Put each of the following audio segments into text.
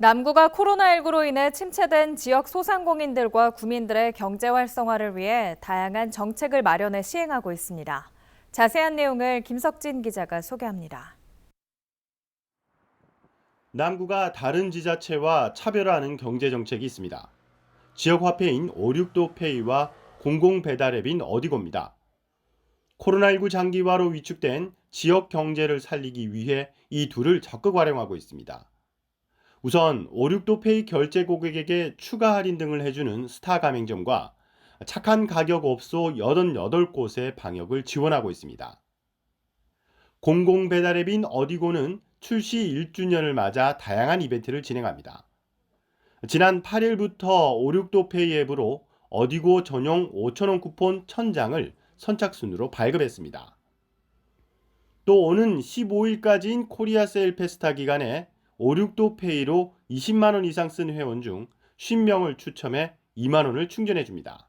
남구가 코로나19로 인해 침체된 지역 소상공인들과 구민들의 경제 활성화를 위해 다양한 정책을 마련해 시행하고 있습니다. 자세한 내용을 김석진 기자가 소개합니다. 남구가 다른 지자체와 차별화하는 경제 정책이 있습니다. 지역 화폐인 56도 페이와 공공 배달 앱인 어디고입니다. 코로나19 장기화로 위축된 지역 경제를 살리기 위해 이 둘을 적극 활용하고 있습니다. 우선 56도 페이 결제 고객에게 추가 할인 등을 해주는 스타 가맹점과 착한 가격 업소 88곳의 방역을 지원하고 있습니다. 공공 배달 앱인 어디고는 출시 1주년을 맞아 다양한 이벤트를 진행합니다. 지난 8일부터 56도 페이 앱으로 어디고 전용 5,000원 쿠폰 1000장을 선착순으로 발급했습니다. 또 오는 15일까지인 코리아 세일 페스타 기간에 56도 페이로 20만 원 이상 쓴 회원 중 50명을 추첨해 2만 원을 충전해 줍니다.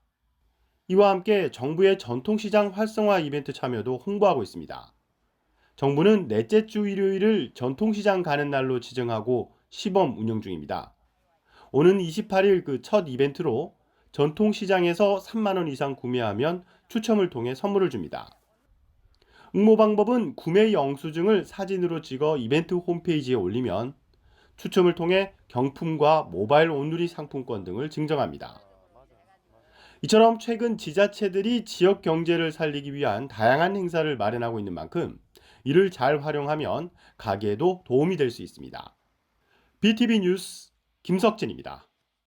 이와 함께 정부의 전통시장 활성화 이벤트 참여도 홍보하고 있습니다. 정부는 넷째 주 일요일을 전통시장 가는 날로 지정하고 시범 운영 중입니다. 오는 28일 그 첫 이벤트로 전통시장에서 3만 원 이상 구매하면 추첨을 통해 선물을 줍니다. 응모 방법은 구매 영수증을 사진으로 찍어 이벤트 홈페이지에 올리면 추첨을 통해 경품과 모바일 온누리 상품권 등을 증정합니다. 이처럼 최근 지자체들이 지역 경제를 살리기 위한 다양한 행사를 마련하고 있는 만큼 이를 잘 활용하면 가게에도 도움이 될 수 있습니다. BTV 뉴스 김석진입니다.